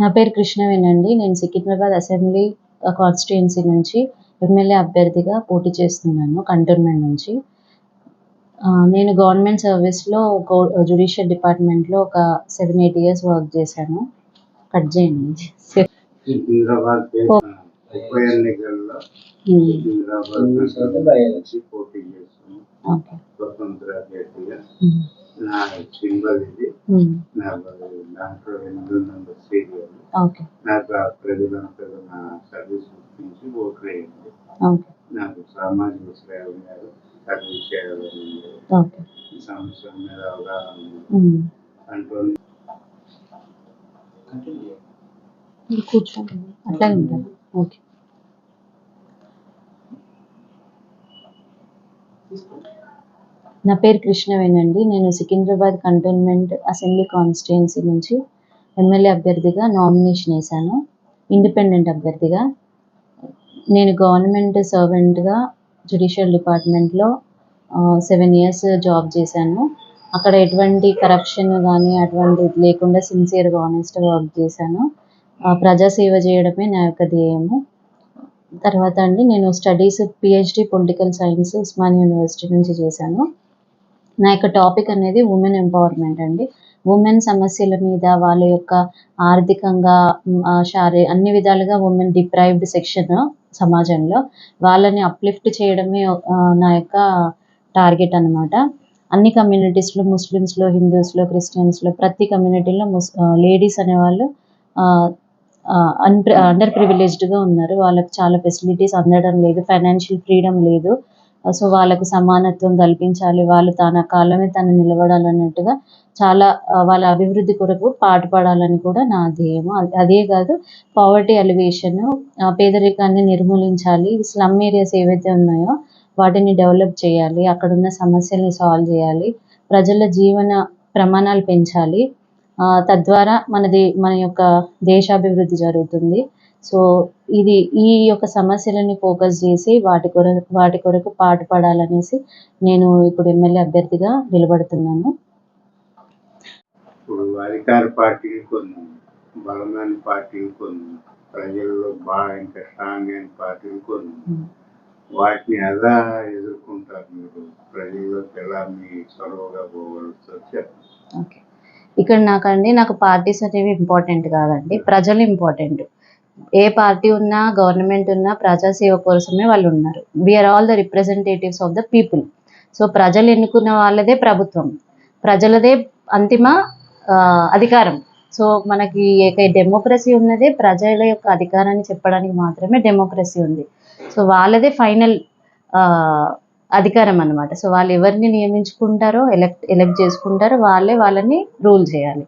నా పేరు కృష్ణవేనండి నేను సికింద్రాబాద్ అసెంబ్లీ కాన్స్టిట్యుయెన్సీ నుంచి ఎమ్మెల్యే అభ్యర్థిగా పోటీ చేస్తున్నాను కంటోన్మెంట్ నుంచి. నేను గవర్నమెంట్ సర్వీస్లో జుడిషియల్ డిపార్ట్మెంట్లో ఒక సెవెన్ ఎయిట్ ఇయర్స్ వర్క్ చేశాను. కట్ చేయండి. ఉప ఎన్నికల్లో ఉమ్, సికింద్రాబాద్ నుంచి పోటీ చేస్తున్నాను ఓకే. స్వతంత్ర అభ్యర్థిగా నా సింబల్ ఇది నా దాంట్లో ఎనిమిది సీరియల్. ఓకే. నాకు ఆ ప్రజలంతా నా సర్వీస్ నుంచి ఓటు వేయండి ఓకే. నాకు సామాజిక సేవ మీద సర్వీస్ చేయాలని సమస్యల మీద అవగాహన మీరు కూర్చోండి. అట్లాగే ఉంటారు ఓకే. నా పేరు కృష్ణవేనండి నేను సికింద్రాబాద్ కంటోన్మెంట్ అసెంబ్లీ కాన్స్టిట్యున్సీ నుంచి ఎమ్మెల్యే అభ్యర్థిగా నామినేషన్ వేశాను. ఇండిపెండెంట్ అభ్యర్థిగా. నేను గవర్నమెంట్ సర్వెంట్గా జ్యుడిషియల్ డిపార్ట్మెంట్లో సెవెన్ ఇయర్స్ జాబ్ చేశాను. అక్కడ ఎటువంటి కరప్షన్ కానీ అటువంటిది లేకుండా సిన్సియర్గా ఆనెస్ట్గా వర్క్ చేశాను. ప్రజాసేవ చేయడమే నా యొక్క ధ్యేయము. తర్వాత అండి నేను studies PhD political science Osman university నుంచి చేశాను. నా యొక్క టాపిక్ అనేది ఉమెన్ ఎంపవర్మెంట్ అండి. ఉమెన్ సమస్యల మీద వాళ్ళ యొక్క ఆర్థికంగా శారీ అన్ని విధాలుగా ఉమెన్ డిప్రైవ్డ్ సెక్షన్ సమాజంలో వాళ్ళని అప్లిఫ్ట్ చేయడమే నా యొక్క టార్గెట్ అన్నమాట. అన్ని కమ్యూనిటీస్లో ముస్లిమ్స్లో హిందూస్లో క్రిస్టియన్స్లో ప్రతి కమ్యూనిటీలో ముస్ లేడీస్ అనేవాళ్ళు అన్ అండర్ ప్రివిలేజ్డ్గా ఉన్నారు. వాళ్ళకి చాలా ఫెసిలిటీస్ అందడం లేదు ఫైనాన్షియల్ ఫ్రీడమ్ లేదు. సో వాళ్ళకు సమానత్వం కల్పించాలి. వాళ్ళు తన కాలమే తను నిలబడాలన్నట్టుగా చాలా వాళ్ళ అభివృద్ధి కొరకు పాటుపడాలని కూడా నా ధ్యేయము. అదే కాదు పవర్టీ అలివేషన్ పేదరికాన్ని నిర్మూలించాలి. స్లమ్ ఏరియాస్ ఏవైతే ఉన్నాయో వాటిని డెవలప్ చేయాలి. అక్కడున్న సమస్యల్ని సాల్వ్ చేయాలి. ప్రజల జీవన ప్రమాణాలు పెంచాలి. తద్వారా మనది మన యొక్క దేశాభివృద్ధి జరుగుతుంది. సో ఇది ఈ యొక్క సమస్యలని ఫోకస్ చేసి వాటి కొరకు వాటి కొరకు పాటుపడాలనేసి నేను ఇప్పుడు ఎమ్మెల్యే అభ్యర్థిగా నిలబడుతున్నాను. ఇప్పుడు అధికార పార్టీలు కొన్ని బలమైన పార్టీలు కొన్ని ప్రజల్లో బాగా ఇంకా స్ట్రాంగ్ అయిన పార్టీలు కొన్ని. వాటిని ఎలా ఎదుర్కొంటారు మీరు? ప్రజల్లోకి ఎలా మీ చొరవగా పోగలుగుతారు? చెప్పండి. ఓకే. ఇక్కడ నాకండి నాకు పార్టీస్ అనేవి ఇంపార్టెంట్ కాదండి. ప్రజలు ఇంపార్టెంట్ ఏ పార్టీ ఉన్నా గవర్నమెంట్ ఉన్నా ప్రజాసేవ కోసమే వాళ్ళు ఉన్నారు. We're all the representatives of the people so ప్రజలు ఎన్నుకున్న వాళ్ళదే ప్రభుత్వం. ప్రజలదే అంతిమ అధికారం. సో మనకి డెమోక్రసీ ఉన్నదే ప్రజల యొక్క అధికారాన్ని చెప్పడానికి మాత్రమే డెమోక్రసీ ఉంది. సో వాళ్ళదే ఫైనల్ అధికారం అన్నమాట సో వాళ్ళు ఎవరిని నియమించుకుంటారో ఎలక్ట్ ఎలక్ట్ చేసుకుంటారో వాళ్ళే వాళ్ళని రూల్ చేయాలి.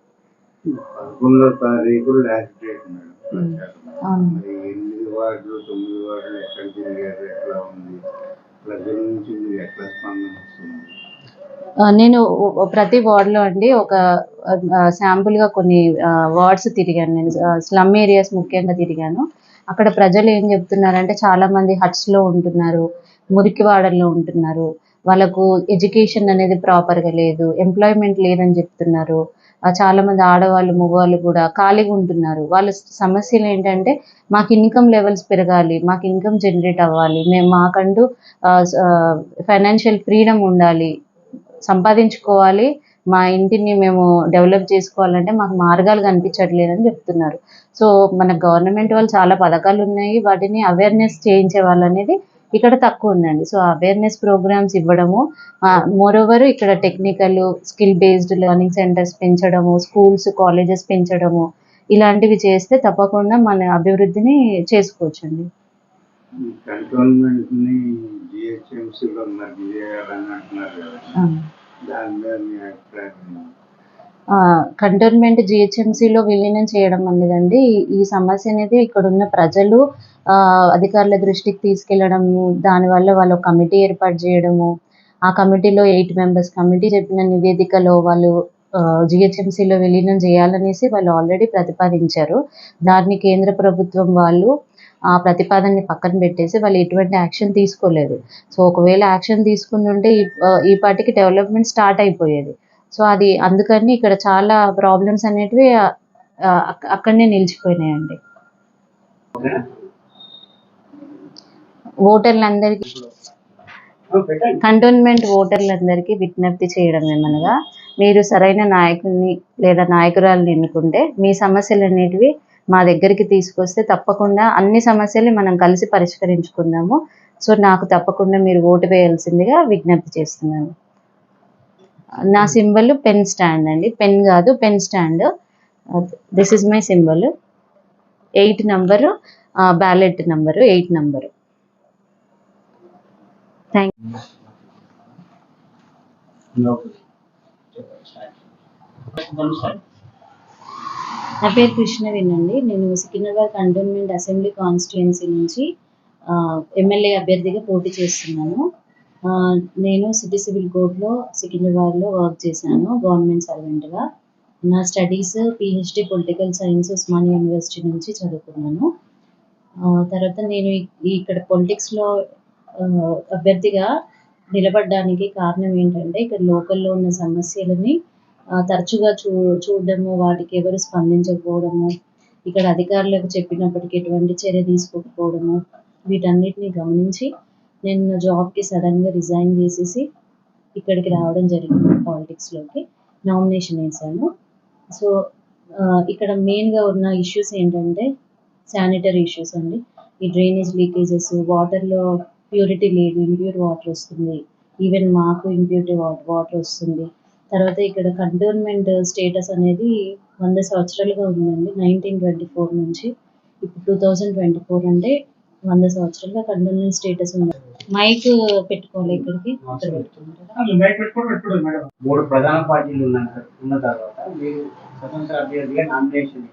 నేను ప్రతి వార్డులో అండి ఒక శాంపుల్గా కొన్ని వార్డ్స్ తిరిగాను. నేను స్లమ్ ఏరియాస్ ముఖ్యంగా తిరిగాను. అక్కడ ప్రజలు ఏం చెప్తున్నారంటే చాలా మంది హట్స్లో ఉంటున్నారు. మురికి వాడల్లో ఉంటున్నారు. వాళ్ళకు ఎడ్యుకేషన్ అనేది ప్రాపర్గా లేదు. ఎంప్లాయ్మెంట్ లేదని చెప్తున్నారు. చాలామంది చాలా మంది ఆడవాళ్ళు మగవాళ్ళు కూడా ఖాళీగా ఉంటున్నారు. వాళ్ళ సమస్యలు ఏంటంటే మాకు ఇన్కమ్ లెవెల్స్ పెరగాలి మాకు ఇన్కమ్ జనరేట్ అవ్వాలి. మేము మాకంటూ ఫైనాన్షియల్ ఫ్రీడమ్ ఉండాలి. సంపాదించుకోవాలి. మా ఇంటిని మేము డెవలప్ చేసుకోవాలంటే మాకు మార్గాలు కనిపించట్లేదని చెప్తున్నారు. సో మన గవర్నమెంట్ వాళ్ళు చాలా పథకాలు ఉన్నాయి. వాటిని అవేర్నెస్ చేయించే వాళ్ళు అనేది ఇక్కడ తక్కువ ఉందండి. సో అవేర్నెస్ ప్రోగ్రామ్స్ ఇవ్వడము మోరోవర్ ఇక్కడ technical skill based learning centres పెంచడము స్కూల్స్ కాలేజెస్ పెంచడము ఇలాంటివి చేస్తే తప్పకుండా మన అభివృద్ధిని చేసుకోవచ్చండి. జిహెచ్ఎంసీలో చేయాలని అంటున్నారు కదా. దాని మీద మీ అభిప్రాయం? కంటోన్మెంట్ జిహెచ్ఎంసీలో విలీనం చేయడం అనేదండి ఈ- ఈ సమస్య అనేది ఇక్కడ ఉన్న ప్రజలు అధికారుల దృష్టికి తీసుకెళ్ళడము దానివల్ల వాళ్ళు కమిటీ ఏర్పాటు చేయడము ఆ కమిటీలో ఎయిట్ మెంబర్స్ కమిటీ చెప్పిన నివేదికలో వాళ్ళు జిహెచ్ఎంసీలో విలీనం చేయాలనేసి వాళ్ళు ఆల్రెడీ ప్రతిపాదించారు. దాన్ని కేంద్ర ప్రభుత్వం వాళ్ళు ఆ ప్రతిపాదనని పక్కన పెట్టేసి వాళ్ళు ఎటువంటి యాక్షన్ తీసుకోలేదు. సో ఒకవేళ యాక్షన్ తీసుకుని ఉంటే ఈ పాటికి డెవలప్మెంట్ స్టార్ట్ అయిపోయేది. సో అది అందుకని ఇక్కడ చాలా ప్రాబ్లమ్స్ అనేటివి అక్కడనే నిలిచిపోయినాయండి. ఓటర్లందరికీ కంటోన్మెంట్ ఓటర్లందరికీ విజ్ఞప్తి చేయడం ఏమనగా మీరు సరైన నాయకుడిని లేదా నాయకురాలను ఎన్నుకుంటే మీ సమస్యలు అనేటివి మా దగ్గరికి తీసుకొస్తే తప్పకుండా అన్ని సమస్యలు మనం కలిసి పరిష్కరించుకుందాము. సో నాకు తప్పకుండా మీరు ఓటు వేయాల్సిందిగా విజ్ఞప్తి చేస్తున్నాను. నా సింబల్ పెన్ స్టాండ్ అండి. పెన్ కాదు pen stand. This is my symbol eight number ballot number eight number thank నా పేరు కృష్ణవేణి అండి. నేను సికింద్రాబాద్ కంటోన్మెంట్ అసెంబ్లీ కాన్స్టిట్యుయెన్సీ నుంచి ఎమ్మెల్యే అభ్యర్థిగా పోటీ చేస్తున్నాను. నేను సిటీ సివిల్ కోర్టులో సికింద్రాబాద్లో వర్క్ చేశాను గవర్నమెంట్ సర్వెంట్గా. నా studies PhD political science Osmania university నుంచి చదువుకున్నాను. తర్వాత నేను ఇక్కడ పొలిటిక్స్లో అభ్యర్థిగా నిలబడడానికి కారణం ఏంటంటే ఇక్కడ లోకల్లో ఉన్న సమస్యలని తరచుగా చూ చూడడము వాటికి ఎవరు స్పందించకపోవడము ఇక్కడ అధికారులకు చెప్పినప్పటికీ ఎటువంటి చర్య తీసుకోకపోవడము వీటన్నిటిని గమనించి నేను నా జాబ్కి సడన్గా రిజైన్ చేసేసి ఇక్కడికి రావడం జరిగింది పాలిటిక్స్లోకి నామినేషన్ వేశాను సో ఇక్కడ మెయిన్గా ఉన్న ఇష్యూస్ ఏంటంటే శానిటరీ ఇష్యూస్ అండి. ఈ డ్రైనేజ్ లీకేజెస్ వాటర్లో ప్యూరిటీ లేదు ఇంప్యూర్ వాటర్ వస్తుంది. ఈవెన్ మాకు ఇంప్యూరిటీ వాటర్ వాటర్ వస్తుంది. తర్వాత ఇక్కడ కంటోన్మెంట్ స్టేటస్ అనేది వంద సంవత్సరాలుగా ఉందండి. నైన్టీన్ ట్వంటీ ఫోర్ నుంచి. ఇప్పుడు టూ థౌజండ్ ట్వంటీ ఫోర్ అంటే వంద సంవత్సరాలుగా కంటోన్మెంట్ స్టేటస్ ఉంది. మైక్ పెట్టుకోవాలి ఇక్కడికి. మూడు? ప్రధాన పార్టీలు ఉన్న ఉన్న తర్వాత మీరు స్వతంత్ర అభ్యర్థిగా నామినేషన్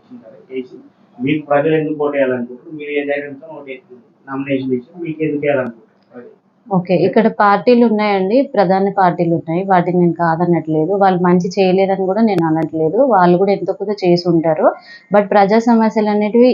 చేసి మీకు ప్రజలు ఎందుకు ఓటు వేయాలనుకుంటారు మీరు ఏ ధైర్యంతో ఓటు వేసుకుంటారు నామినేషన్ ఇచ్చి మీకు ఎందుకు వేయాలనుకుంటారు అది. ఓకే ఇక్కడ పార్టీలు ఉన్నాయండి ప్రధాన పార్టీలు ఉన్నాయి. వాటిని నేను కాదనట్లేదు. వాళ్ళు మంచి చేయలేదని కూడా నేను అనట్లేదు. వాళ్ళు కూడా ఎంతో కొంత చేసి ఉంటారు. బట్ ప్రజా సమస్యలు అనేటివి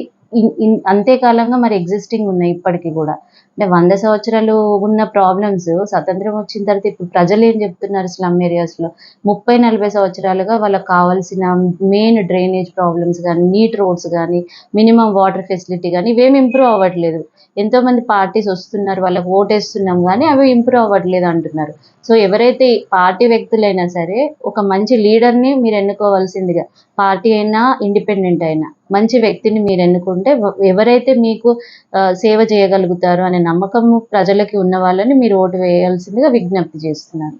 అంతేకాలంగా మరి ఎగ్జిస్టింగ్ ఉన్నాయి ఇప్పటికీ కూడా. అంటే వంద సంవత్సరాలు ఉన్న ప్రాబ్లమ్స్ స్వతంత్రం వచ్చిన తర్వాత ఇప్పుడు ప్రజలు ఏం చెప్తున్నారు స్లమ్ ఏరియాస్లో ముప్పై నలభై సంవత్సరాలుగా వాళ్ళకి కావాల్సిన మెయిన్ డ్రైనేజ్ ప్రాబ్లమ్స్ కానీ నీట్ రోడ్స్ కానీ మినిమం వాటర్ ఫెసిలిటీ కానీ ఇవేమి ఇంప్రూవ్ అవ్వట్లేదు. ఎంతోమంది పార్టీస్ వస్తున్నారు వాళ్ళకి ఓటేస్తున్నాం కానీ అవి ఇంప్రూవ్ అవ్వట్లేదు అంటున్నారు. సో ఎవరైతే పార్టీ వ్యక్తులైనా సరే ఒక మంచి లీడర్ని మీరు ఎన్నుకోవాల్సిందిగా పార్టీ అయినా ఇండిపెండెంట్ అయినా మంచి వ్యక్తిని మీరు ఎన్నుకుంటే ఎవరైతే మీకు సేవ చేయగలుగుతారో అనే నమ్మకం ప్రజలకి ఉన్న వాళ్ళని మీరు ఓటు వేయాల్సిందిగా విజ్ఞప్తి చేస్తున్నాను